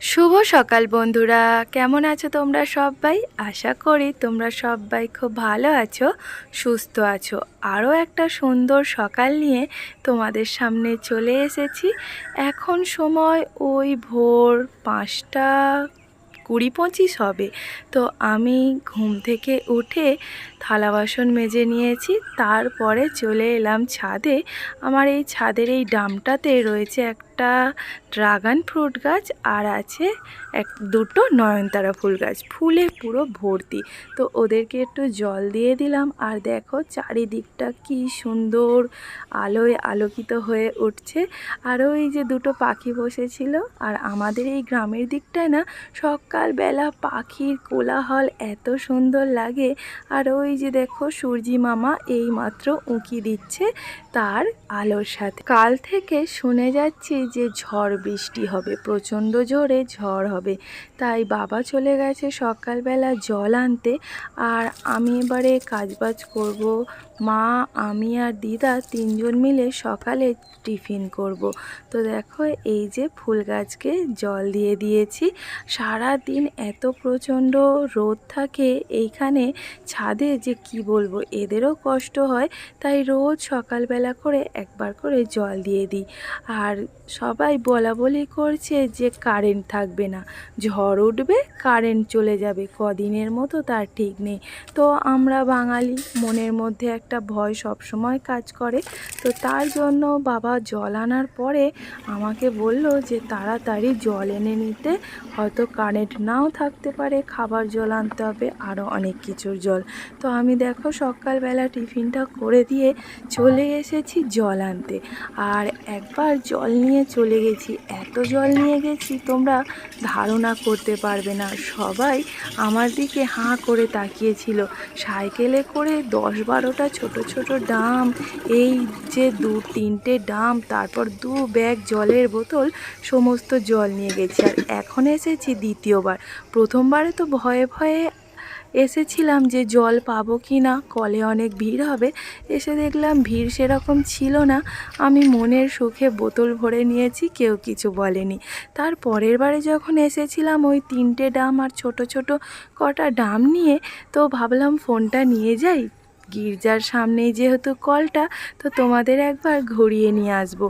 শুভ সকাল বন্ধুরা। কেমন আছো তোমরা সবাই? আশা করি তোমরা সবাই খুব ভালো আছো, সুস্থ আছো। আরও একটা সুন্দর সকাল নিয়ে তোমাদের সামনে চলে এসেছি। এখন সময় ওই ভোর পাঁচটা কুড়ি পঁচিশ হবে। তো আমি ঘুম থেকে উঠে থালা বাসন মেজে নিয়েছি, তারপরে চলে এলাম ছাদে। আমার এই ছাদের এই ডামটাতে রয়েছে একটা ড্রাগন ফ্রুট গাছ আর আছে এক, দুটো নয়নতারা ফুল গাছ। ফুলে পুরো ভর্তি। তো ওদেরকে একটু জল দিয়ে দিলাম আর দেখো চারিদিকটা কি সুন্দর আলোয় আলোকিত হয়ে উঠছে। আর ওই যে দুটো পাখি বসেছিল আর আমাদের এই গ্রামের দিকটায় না সকালবেলা পাখির কোলাহল এত সুন্দর লাগে। আর ওই যে দেখো সূর্যি মামা এই মাত্র উঁকি দিচ্ছে তার আলোর সাথে। কাল থেকে শুনে যাচ্ছি যে ঝড় বৃষ্টি হবে, প্রচণ্ড জোরে ঝড় হবে। তাই বাবা চলে গেছে সকালবেলা জল আনতে আর আমি এবারে কাজবাজ করব মা, আমি আর দিদা তিনজন মিলে সকালে টিফিন করব। তো দেখো, এই যে ফুল গাছকে জল দিয়ে দিয়েছি। সারা দিন এত প্রচণ্ড রোদ থাকে এইখানে ছাদে যে কি বলব, এদেরও কষ্ট হয়, তাই রোজ সকালবেলা করে একবার করে জল দিয়ে দিই। আর সবাই বলা বলি করছে যে কারেন্ট থাকবে না। ঝড় উঠবে, কারেন্ট চলে যাবে, কদিনের মতো তার ঠিক নেই। তো আমরা বাঙালি, মনের মধ্যে একটা ভয় সব সময় কাজ করে। তো তার জন্য বাবা জল আনার পরে আমাকে বলল যে, তাড়াতাড়ি জল এনে নিতে। হয়তো কারেন্ট নাও থাকতে পারে। খাবার জল আনতে হবে আরও অনেক কিছুর জল। তো আমি দেখো সকালবেলা টিফিনটা করে দিয়ে চলে এসেছি জল আনতে। আর একবার জল নিয়ে চলে গেছি। এত জল নিয়ে গেছি, তোমরা ধারণা করতে পারবে না। সবাই আমার দিকে হাঁ করে তাকিয়েছিল। সাইকেলে করে দশ বারোটা ছোট ছোট ডাম। এই যে দু, তিনটে ডাম, তারপর দু ব্যাগ জলের বোতল, সমস্ত জল নিয়ে গেছি। আর এখন এসেছি দ্বিতীয়বার। প্রথমবারে তো ভয়ে ভয়ে এসেছিলাম যে জল পাবো কি না কলে অনেক ভিড় হবে। এসে দেখলাম ভিড় সেরকম ছিল না। আমি মনের সুখে বোতল ভরে নিয়েছি, কেউ কিছু বলেনি। তার পরের বারে যখন এসেছিলাম ওই তিনটে ডাম আর ছোট ছোট কটা ডাম নিয়ে, তো ভাবলাম ফোনটা নিয়ে যাই। গির্জার সামনেই যেহেতু কলটা, তো তোমাদের একবার ঘুরিয়ে নিয়ে আসব।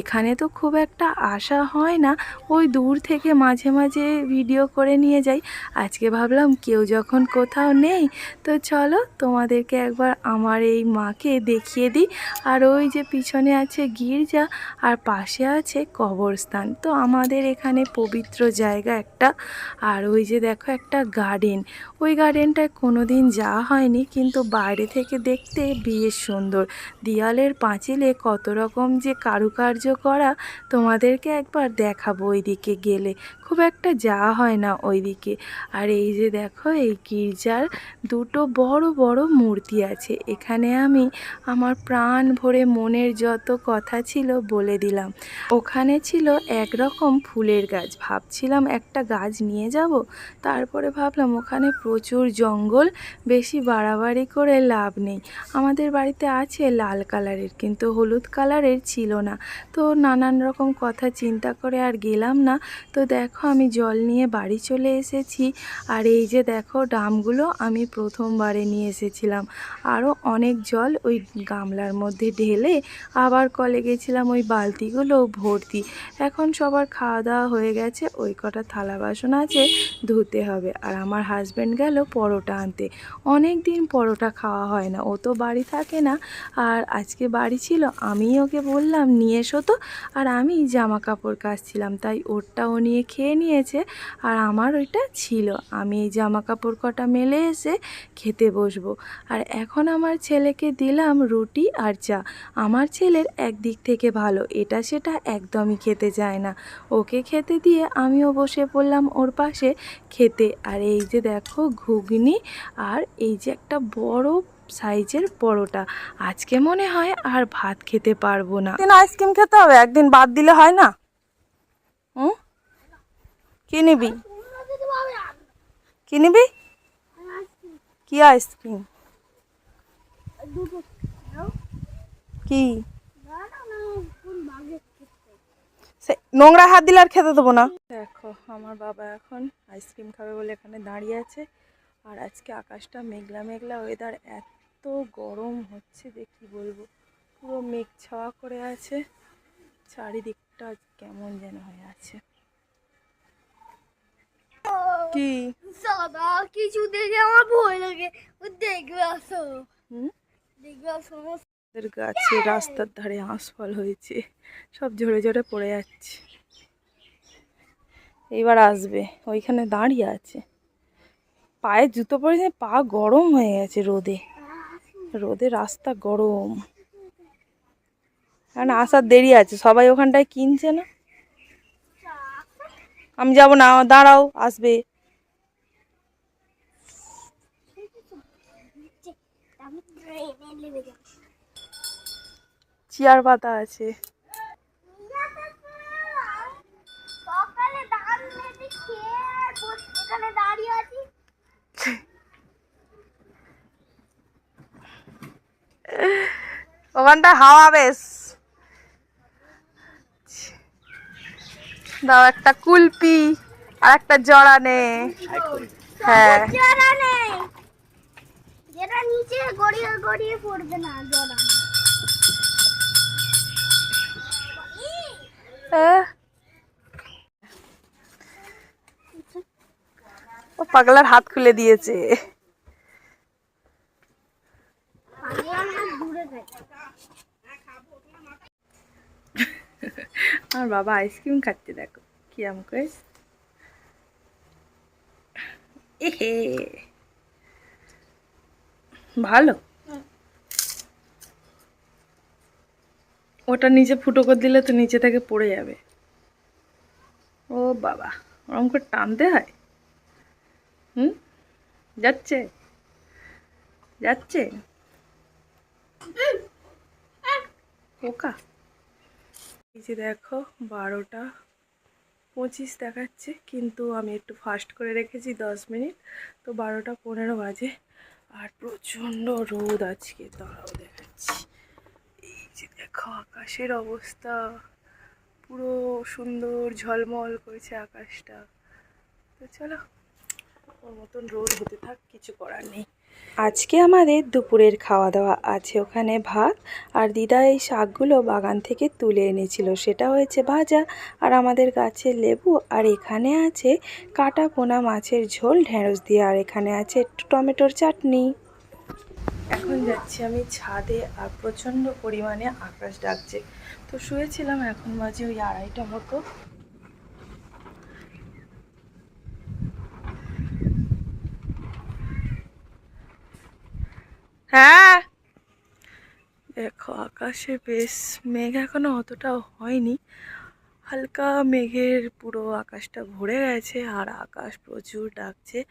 এখানে তো খুব একটা আশা হয় না, ওই দূর থেকে মাঝে মাঝে ভিডিও করে নিয়ে যাই। আজকে ভাবলাম কেউ যখন কোথাও নেই, তো চলো তোমাদেরকে একবার আমার এই মাকে দেখিয়ে দিই। আর ওই যে পিছনে আছে গির্জা, আর পাশে আছে কবরস্থান। তো আমাদের এখানে পবিত্র জায়গা একটা, আর ওই যে দেখো একটা গার্ডেন ওই গার্ডেনটায় কোনো দিন যাওয়া হয়নি, কিন্তু বাইরে থেকে দেখতে বেশ সুন্দর। দেয়ালের পাঁচিলে কত রকম যে কারুকার্য করা, তোমাদেরকে একবার দেখাবো ওইদিকে গেলে। খুব একটা যাওয়া হয় না ওইদিকে। আর এই যে দেখো, এই গির্জার দুটো বড় বড় মূর্তি আছে। এখানে আমি আমার প্রাণ ভরে মনের যত কথা ছিল বলে দিলাম। ওখানে ছিল একরকম ফুলের গাছ। ভাবছিলাম একটা গাছ নিয়ে যাব। তারপরে ভাবলাম ওখানে প্রচুর জঙ্গল, বেশি বাড়াবাড়ি করে লাভ নেই। আমাদের বাড়িতে আছে লাল কালারের, কিন্তু হলুদ কালারের ছিল না। তো নানান রকম কথা চিন্তা করে আর গেলাম না। তো দেখো আমি জল নিয়ে বাড়ি চলে এসেছি। আর এই যে দেখো ডামগুলো আমি প্রথমবারে নিয়ে এসেছিলাম। আরও অনেক জল ওই গামলার মধ্যে ঢেলে আবার কলে গেছিলাম ওই বালতিগুলো ভর্তি। এখন সবার খাওয়া দাওয়া হয়ে গেছে, ওই কটা থালা বাসন আছে, ধুতে হবে। আর আমার হাজব্যান্ড গেল পরোটা আনতে। অনেক দিন পরোটা খাওয়া হয় না। ও তো বাড়ি থাকে না। আর আজকে বাড়ি ছিল আমি ওকে বললাম, নিয়ে এসো তো। আর আমি জামা কাপড় কাচছিলাম, তাই ওরটাও নিয়ে খেয়ে নিয়েছে। আর আমার ওইটা ছিল। আমি এই জামা কাপড় কটা মেলে এসে খেতে বসবো। আর এখন আমার ছেলেকে দিলাম রুটি আর চা। আমার ছেলের একদিক থেকে ভালো, এটা সেটা একদমই খেতে চায় না। ওকে খেতে দিয়ে আমিও বসে পড়লাম ওর পাশে খেতে। আর এই যে দেখো, ঘুগনি আর এই যে একটা বড় সাইজের পরোটা। আজকে মনে হয় আর ভাত খেতে পারব না। একদিন আইসক্রিম খেতে হবে একদিন বাদ দিলে হয় না? হুম? কি নিবি? কি নিবি? কি আইসক্রিম? কি? সে নোংরা হাত দিলে আর খেতে দেবো না। দেখো আমার বাবা এখন আইসক্রিম খাবে বলে এখানে দাঁড়িয়ে আছে। আর আজকে আকাশটা মেঘলা মেঘলা ওয়েদার এত গরম হচ্ছে যে কি বলব? পুরো মেঘ ছাওয়া করে আছে। চারিদিকটা কেমন যেন হয়ে আছে। কি? সাদা কিছু দেখে আমার ভয় লাগে। দেখবে আসো। হুম? দেখবে আসো গাছে রাস্তার ধারে আঁশফল হয়েছে। সব ঝরে ঝরে পড়ে যাচ্ছে। এইবার আসবে। ওইখানে দাঁড়িয়ে আছে। পায়ে জুতো পরে পা গরম হয়ে গেছে রোদে। রোদে রাস্তা গরম। কারণ আসার দেরি আছে সবাই ওখানটায় কিনছে না? আমি যাব না দাঁড়াও আসবে। চেয়ার পাতা আছে। দাঁড়িয়ে আছি? ওখানটা হাওয়া বেশ। দাও একটা কুলপি আর একটা জড়া নে। হ্যাঁ। যেটা নিচে গড়িয়ে গড়িয়ে পড়বে না জড়া ও পাগলার হাত খুলে দিয়েছে পাগলার হাত দূরে থাকে আমার বাবা আইসক্রিম খাচ্ছে, দেখো। কি করে। এহে। ভালো। ওটা নিচে ফুটো করে দিলে তো নিচে থেকে পড়ে যাবে। ও বাবা ওরকম করে টানতে হয়? হুম? যাচ্ছে? যাচ্ছে? পোকা। এই যে দেখো, বারোটা পঁচিশ দেখাচ্ছে, কিন্তু আমি একটু ফাস্ট করে রেখেছি দশ মিনিট। তো বারোটা পনেরো বাজে, আর প্রচণ্ড রোদ আজকে তারাও দেখাচ্ছি। এই যে দেখো, আকাশের অবস্থা, পুরো সুন্দর ঝলমল করেছে আকাশটা। তো চলো, ওর মতন রোদ হতে থাক, কিছু করার নেই। আজকে আমাদের দুপুরের খাওয়া দাওয়া আছে ওখানে ভাত, আর দিদা এই শাকগুলো বাগান থেকে তুলে এনেছিল। সেটা হয়েছে ভাজা, আর আমাদের গাছের লেবু, আর এখানে আছে কাটা পোনা মাছের ঝোল, ঢেঁড়স দিয়ে, আর এখানে আছে একটু টমেটোর চাটনি। এখন যাচ্ছি আমি ছাদে, আর প্রচণ্ড পরিমাণে আকাশ ডাকছে। তো শুয়েছিলাম, এখন মাঝে ওই আড়াইটা মতো। হ্যাঁ। দেখো, আকাশে বেশ মেঘ এখনও অতটাও হয়নি। হালকা মেঘের পুরো আকাশটা ভরে গেছে আর আকাশ প্রচুর ডাকছে।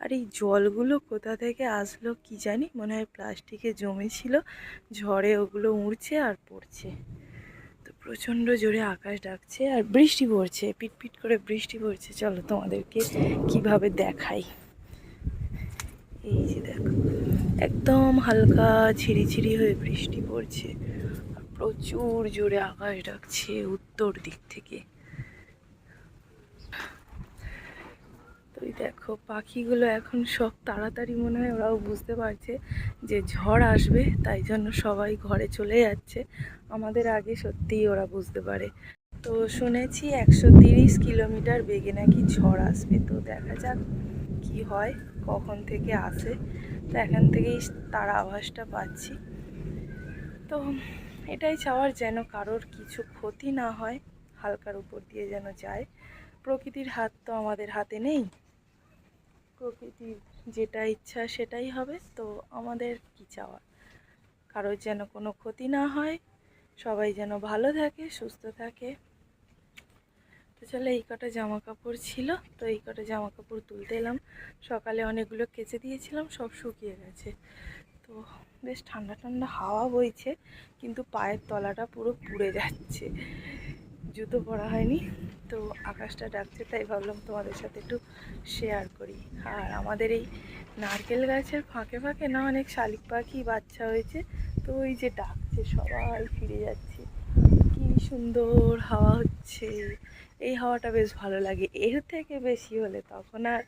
আর এই জলগুলো কোথা থেকে আসলো কি জানি, মনে হয় প্লাস্টিকে জমেছিল। ঝড়ে ওগুলো উড়ছে আর পড়ছে। তো প্রচণ্ড জোরে আকাশ ডাকছে আর বৃষ্টি পড়ছে, পিটপিট করে বৃষ্টি পড়ছে। চলো তোমাদেরকে কীভাবে দেখাই। এই যে দেখো। একদম হালকা ঝিরিঝিরি হয়ে বৃষ্টি পড়ছে। প্রচুর জোরে আকাশ ডাকছে উত্তর দিক থেকে। তুই দেখো, পাখিগুলো এখন সব তাড়াতাড়ি মনে হয় ওরাও বুঝতে পারছে যে ঝড় আসবে, তাই জন্য সবাই ঘরে চলে যাচ্ছে। আমাদের আগে সত্যিই ওরা বুঝতে পারে। তো শুনেছি একশো তিরিশ কিলোমিটার বেগে নাকি ঝড় আসবে। তো দেখা যাক কি হয়, কখন থেকে আসে তো এখান থেকেই তার আভাসটা পাচ্ছি। তো এটাই চাওয়ার যেন কারোর কিছু ক্ষতি না হয়, হালকার উপর দিয়ে যেন যায়। প্রকৃতির হাত তো আমাদের হাতে নেই। প্রকৃতির যেটা ইচ্ছা সেটাই হবে, তো আমাদের কি চাওয়া? কারোর যেন কোনো ক্ষতি না হয়, সবাই যেন ভালো থাকে, সুস্থ থাকে। চলো এই কটা জামা কাপড় ছিল, তো এই কটা জামা কাপড় তুলতে এলাম। সকালে অনেকগুলো কেচে দিয়েছিলাম, সব শুকিয়ে গেছে। তো বেশ ঠান্ডা ঠান্ডা হাওয়া বইছে, কিন্তু পায়ের তলাটা পুরো পুড়ে যাচ্ছে। জুতো পরা হয়নি, তো আকাশটা ডাকছে, তাই ভাবলাম তোমাদের সাথে একটু শেয়ার করি। আর আমাদের এই নারকেল গাছের ফাঁকে ফাঁকে না অনেক শালিক পাখি বাচ্চা হয়েছে, তো ওই যে ডাকছে, সবাই ফিরে যাচ্ছে। কি সুন্দর হাওয়া হচ্ছে। এই হাওয়াটা বেশ ভালো লাগে। এর থেকে বেশি হলে তখন আর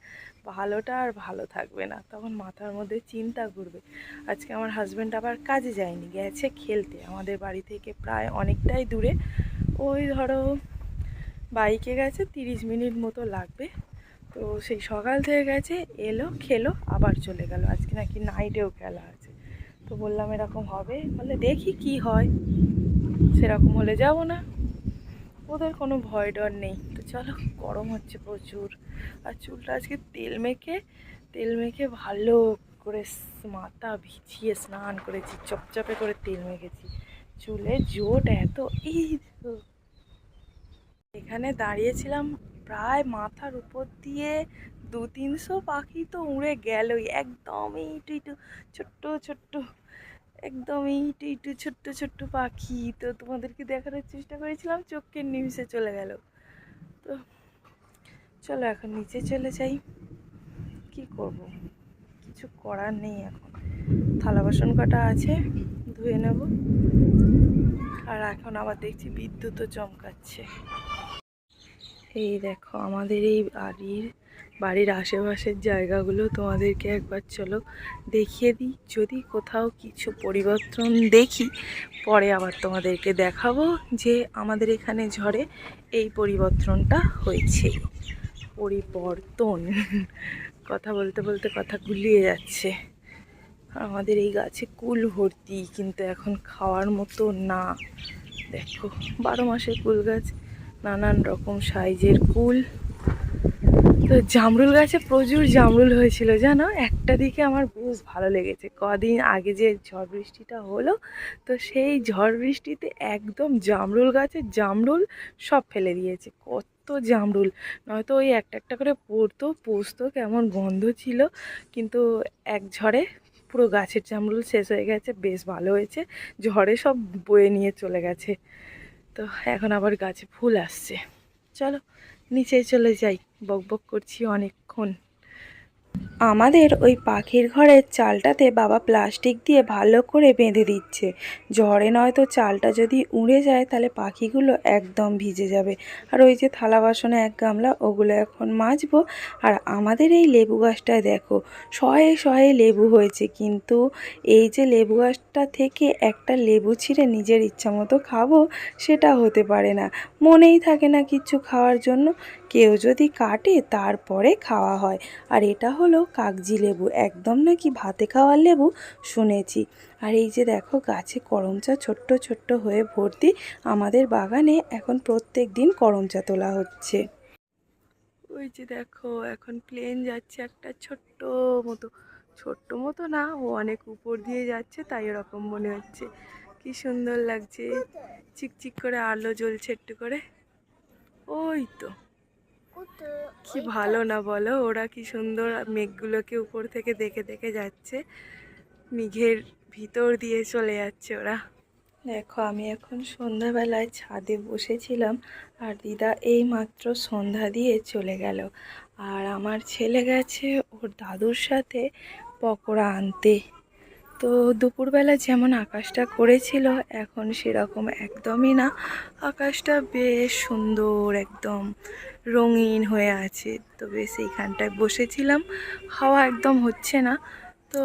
ভালোটা আর ভালো থাকবে না। তখন মাথার মধ্যে চিন্তা ঘুরবে। আজকে আমার হাজব্যান্ড আবার কাজে যায়নি, গেছে খেলতে। আমাদের বাড়ি থেকে প্রায় অনেকটাই দূরে। ওই ধরো বাইকে গেছে, তিরিশ মিনিট মতো লাগবে। তো সেই সকাল থেকে গেছে, এলো, খেলো, আবার চলে গেল। আজকে নাকি নাইটেও খেলা আছে। তো বললাম এরকম হবে। বলে দেখি কি হয়। সেরকম হলে যাব না। ওদের কোনো ভয় ডর নেই। তো চলো, গরম হচ্ছে প্রচুর। আর চুলটা আজকে তেল মেখে তেল মেখে ভালো করে মাথা ভিজিয়ে স্নান করেছি, চপচপে করে তেল মেখেছি। চুলে জোট এত, এই। এখানে দাঁড়িয়েছিলাম, প্রায় মাথার উপর দিয়ে দু তিনশো পাখি তো উড়ে গেলই, একদম এইটু ছোট্ট ছোট্ট। একদম এইটু একটু ছোট্ট ছোট্ট পাখি। তো তোমাদেরকে দেখানোর চেষ্টা করেছিলাম, চোখের নিমিষে চলে গেল। তো চলো এখন নিচে চলে যাই। কি করব? কিছু করার নেই এখন। থালা বাসন কটা আছে, ধুয়ে নেব। আর এখন আবার দেখছি বিদ্যুৎও চমকাচ্ছে। এই দেখো, আমাদের এই বাড়ির বাড়ির আশেপাশের জায়গাগুলো তোমাদেরকে একবার চলো দেখিয়ে দিই। যদি কোথাও কিছু পরিবর্তন দেখি, পরে আবার তোমাদেরকে দেখাবো যে আমাদের এখানে ঝড়ে এই পরিবর্তনটা হয়েছে। পরিবর্তন। কথা বলতে বলতে কথা গুলিয়ে যাচ্ছে। আমাদের এই গাছে কুল ভর্তি, কিন্তু এখন খাওয়ার মতো না। দেখো, বারো মাসের কুল গাছ, নানান রকম সাইজের কুল। তো জামরুল গাছে প্রচুর জামরুল হয়েছিল, জানো? একটা দিকে আমার বেশ ভালো লেগেছে। কদিন আগে যে ঝড় বৃষ্টিটা হলো, তো সেই ঝড় বৃষ্টিতে একদম জামরুল গাছে জামরুল সব ফেলে দিয়েছে। কত জামরুল। নয়তো ওই একটা একটা করে পড়তো, পুষতো, কেমন গন্ধ ছিল, কিন্তু এক ঝড়ে পুরো গাছের জামরুল শেষ হয়ে গেছে, বেশ ভালো হয়েছে। ঝড়ে সব বয়ে নিয়ে চলে গেছে। তো এখন আবার গাছে ফুল আসছে। চলো, নিচে চলে যাই। বক বক করছি অনেকক্ষণ। আমাদের ওই পাখির ঘরের চালটাতে বাবা প্লাস্টিক দিয়ে ভালো করে বেঁধে দিচ্ছে। ঝড়ে নয়তো চালটা যদি উড়ে যায়, তাহলে পাখিগুলো একদম ভিজে যাবে। আর ওই যে থালা বাসনে এক গামলা, ওগুলো এখন মাজবো। আর আমাদের এই লেবু গাছটায় দেখো, শয়ে শয়ে লেবু হয়েছে। কিন্তু এই যে লেবু গাছটা থেকে একটা লেবু ছিঁড়ে নিজের ইচ্ছা মতো খাব, সেটা হতে পারে না। মনেই থাকে না কিচ্ছু খাওয়ার জন্য। কেউ যদি কাটে, তারপরে খাওয়া হয়। আর এটা হলো কাগজি লেবু, একদম নাকি ভাতে খাওয়ার লেবু শুনেছি। আর এই যে দেখো, গাছে করমচা ছোট্ট ছোট্ট হয়ে ভর্তি আমাদের বাগানে এখন প্রত্যেক দিন করমচা তোলা হচ্ছে। ওই যে দেখো, এখন প্লেন যাচ্ছে একটা ছোট্ট মতো। ছোট্ট মতো না, ও অনেক উপর দিয়ে যাচ্ছে, তাই এরকম মনে হচ্ছে। কি সুন্দর লাগছে। চিকচিক করে আলো জ্বলছে একটু করে। ওই তো। কি ভালো না বলো ওরা কি সুন্দর মেঘগুলোকে উপর থেকে দেখে দেখে যাচ্ছে মেঘের ভিতর দিয়ে চলে যাচ্ছে ওরা। দেখো আমি এখন সন্ধ্যাবেলায় ছাদে বসেছিলাম আর দিদা এই মাত্র সন্ধ্যা দিয়ে চলে গেল। আর আমার ছেলে গেছে ওর দাদুর সাথে পকোড়া আনতে। তো দুপুরবেলা যেমন আকাশটা করেছিল, এখন সেরকম একদমই না। আকাশটা বেশ সুন্দর, একদম রঙিন হয়ে আছে। তো বেশ এইখানটায় বসেছিলাম, হাওয়া একদম হচ্ছে না। তো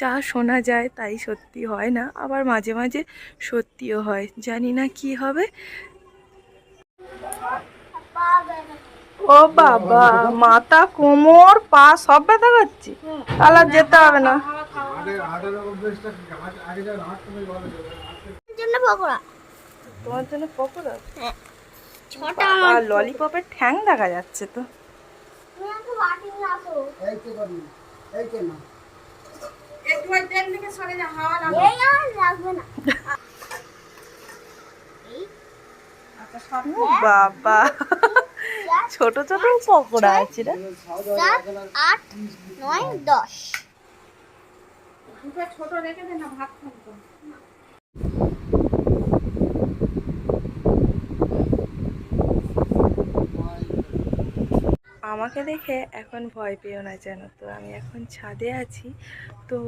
যা শোনা যায় তাই সত্যি হয় না, আবার মাঝে মাঝে সত্যিও হয়। জানি না কি হবে। ও বাবা, মাথা কোমর, পা সব ব্যথা করছে। তাহলে যেতে হবে না। জন্য পকোড়া। তোমার জন্য পকোড়া? হ্যাঁ। ছটা আর ললিপপের ঠ্যাং দেখা যাচ্ছে তো। তুমি আমাকে বাটি নিয়ে আসো। এই আর লাগবে বাবা ছোট রেখে পকোড়া না, ভাত দশ আমাকে দেখে এখন ভয় পেও না যেন। তো আমি এখন ছাদে আছি। তো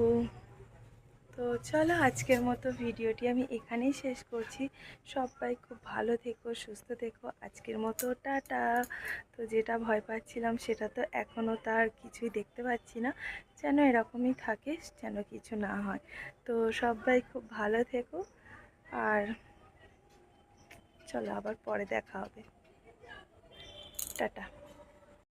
তো চলো আজকের মতো ভিডিওটি আমি এখানেই শেষ করছি। সবাই খুব ভালো থেকো, সুস্থ থেকো। আজকের মতো টাটা। তো যেটা ভয় পাচ্ছিলাম সেটা তো এখনও তার কিছুই দেখতে পাচ্ছি না। যেন এরকমই থাকে, যেন কিছু না হয়। তো সবাই খুব ভালো থেকো। আর চলো আবার পরে দেখা হবে। টাটা।